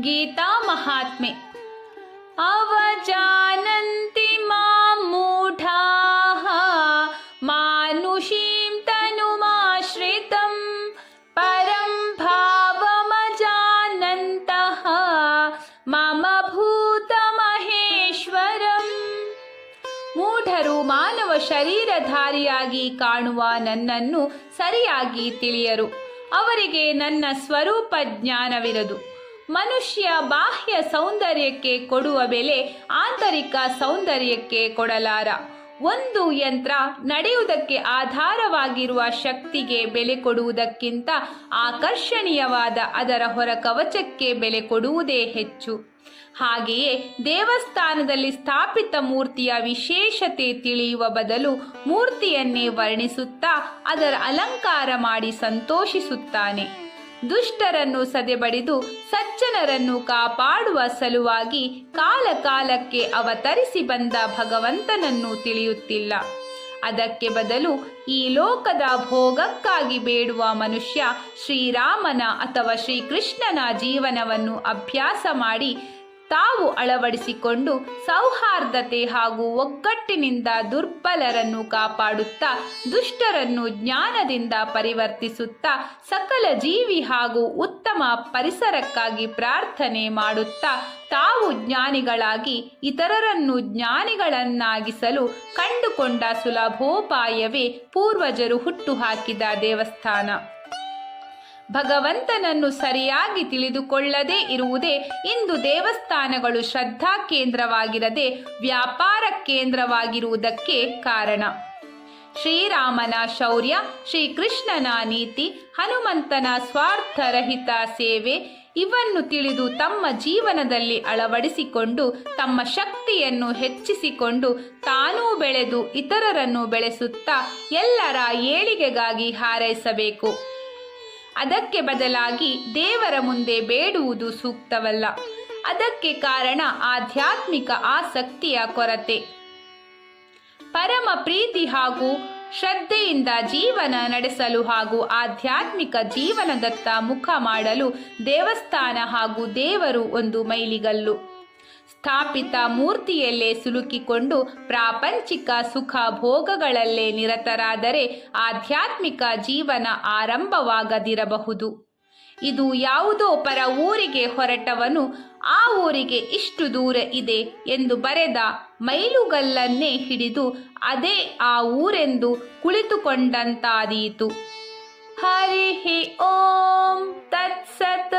ಗೀತಾ ಮಹಾತ್ಮೆ. ಅವಜಾನಂತಿ ಮಾಂ ಮೂಢಾಃ ಮಾನುಷೀಂ ತನುಮಾಶ್ರಿತಂ ಪರಂ ಭಾವಮಜಾನಂತಹ ಮಮ ಭೂತಮಹೇಶ್ವರಂ ಮೂಢರು ಮಾನವ ಶರೀರಧಾರಿಯಾಗಿ ಕಾಣುವ ನನ್ನನ್ನು ಸರಿಯಾಗಿ ತಿಳಿಯರು. ಅವರಿಗೆ ನನ್ನ ಸ್ವರೂಪ ಜ್ಞಾನವಿರದು. ಮನುಷ್ಯ ಬಾಹ್ಯ ಸೌಂದರ್ಯಕ್ಕೆ ಕೊಡುವ ಬೆಲೆ ಆಂತರಿಕ ಸೌಂದರ್ಯಕ್ಕೆ ಕೊಡಲಾರ. ಒಂದು ಯಂತ್ರ ನಡೆಯುವುದಕ್ಕೆ ಆಧಾರವಾಗಿರುವ ಶಕ್ತಿಗೆ ಬೆಲೆ ಕೊಡುವುದಕ್ಕಿಂತ ಆಕರ್ಷಣೀಯವಾದ ಅದರ ಹೊರ ಕವಚಕ್ಕೆ ಬೆಲೆ ಕೊಡುವುದೇ ಹೆಚ್ಚು. ಹಾಗೆಯೇ ದೇವಸ್ಥಾನದಲ್ಲಿ ಸ್ಥಾಪಿತ ಮೂರ್ತಿಯ ವಿಶೇಷತೆ ತಿಳಿಯುವ ಬದಲು ಮೂರ್ತಿಯನ್ನೇ ವರ್ಣಿಸುತ್ತಾ ಅದರ ಅಲಂಕಾರ ಮಾಡಿ ಸಂತೋಷಿಸುತ್ತಾನೆ. ದುಷ್ಟರನ್ನು ಸದೆಬಡಿದು ಸಜ್ಜನರನ್ನು ಕಾಪಾಡುವ ಸಲುವಾಗಿ ಕಾಲ ಕಾಲಕ್ಕೆ ಅವತರಿಸಿ ಬಂದ ಭಗವಂತನನ್ನು ತಿಳಿಯುತ್ತಿಲ್ಲ. ಅದಕ್ಕೆ ಬದಲು ಈ ಲೋಕದ ಭೋಗಕ್ಕಾಗಿ ಬೇಡುವ ಮನುಷ್ಯ ಶ್ರೀರಾಮನ ಅಥವಾ ಶ್ರೀಕೃಷ್ಣನ ಜೀವನವನ್ನು ಅಭ್ಯಾಸ ಮಾಡಿ ತಾವು ಅಳವಡಿಸಿಕೊಂಡು ಸೌಹಾರ್ದತೆ ಹಾಗೂ ಒಗ್ಗಟ್ಟಿನಿಂದ ದುರ್ಬಲರನ್ನು ಕಾಪಾಡುತ್ತಾ, ದುಷ್ಟರನ್ನು ಜ್ಞಾನದಿಂದ ಪರಿವರ್ತಿಸುತ್ತಾ, ಸಕಲ ಜೀವಿ ಹಾಗೂ ಉತ್ತಮ ಪರಿಸರಕ್ಕಾಗಿ ಪ್ರಾರ್ಥನೆ ಮಾಡುತ್ತಾ, ತಾವು ಜ್ಞಾನಿಗಳಾಗಿ ಇತರರನ್ನು ಜ್ಞಾನಿಗಳನ್ನಾಗಿಸಲು ಕಂಡುಕೊಂಡ ಸುಲಭೋಪಾಯವೇ ಪೂರ್ವಜರು ಹುಟ್ಟುಹಾಕಿದ ದೇವಸ್ಥಾನ. ಭಗವಂತನನ್ನು ಸರಿಯಾಗಿ ತಿಳಿದುಕೊಳ್ಳದೇ ಇರುವುದೇ ಇಂದು ದೇವಸ್ಥಾನಗಳು ಶ್ರದ್ಧಾ ಕೇಂದ್ರವಾಗಿರದೆ ವ್ಯಾಪಾರ ಕೇಂದ್ರವಾಗಿರುವುದಕ್ಕೆ ಕಾರಣ. ಶ್ರೀರಾಮನ ಶೌರ್ಯ, ಶ್ರೀಕೃಷ್ಣನ ನೀತಿ, ಹನುಮಂತನ ಸ್ವಾರ್ಥರಹಿತ ಸೇವೆ ಇವನ್ನು ತಿಳಿದು ತಮ್ಮ ಜೀವನದಲ್ಲಿ ಅಳವಡಿಸಿಕೊಂಡು ತಮ್ಮ ಶಕ್ತಿಯನ್ನು ಹೆಚ್ಚಿಸಿಕೊಂಡು ತಾನೂ ಬೆಳೆದು ಇತರರನ್ನು ಬೆಳೆಸುತ್ತಾ ಎಲ್ಲರ ಏಳಿಗೆಗಾಗಿ ಹಾರೈಸಬೇಕು. ಅದಕ್ಕೆ ಬದಲಾಗಿ ದೇವರ ಮುಂದೆ ಬೇಡುವುದು ಸೂಕ್ತವಲ್ಲ. ಅದಕ್ಕೆ ಕಾರಣ ಆಧ್ಯಾತ್ಮಿಕ ಆಸಕ್ತಿಯ ಕೊರತೆ. ಪರಮ ಪ್ರೀತಿ ಹಾಗೂ ಶ್ರದ್ಧೆಯಿಂದ ಜೀವನ ನಡೆಸಲು ಹಾಗೂ ಆಧ್ಯಾತ್ಮಿಕ ಜೀವನದತ್ತ ಮುಖ ಮಾಡಲು ದೇವಸ್ಥಾನ ಹಾಗೂ ದೇವರು ಒಂದು ಮೈಲಿಗಲ್ಲು. ಸ್ಥಾಪಿತ ಮೂರ್ತಿಯಲ್ಲೇ ಸಿಲುಕಿಕೊಂಡು ಪ್ರಾಪಂಚಿಕ ಸುಖ ಭೋಗಗಳಲ್ಲೇ ನಿರತರಾದರೆ ಆಧ್ಯಾತ್ಮಿಕ ಜೀವನ ಆರಂಭವಾಗದಿರಬಹುದು. ಇದು ಯಾವುದೋ ಪರ ಊರಿಗೆ ಹೊರಟವನು, ಆ ಊರಿಗೆ ಇಷ್ಟು ದೂರ ಇದೆ ಎಂದು ಬರೆದ ಮೈಲುಗಲ್ಲನ್ನೇ ಹಿಡಿದು ಅದೇ ಆ ಊರೆಂದು ಕುಳಿತುಕೊಂಡಂತಾದೀತು. ಹರಿ ಓಂ ತತ್ಸತ್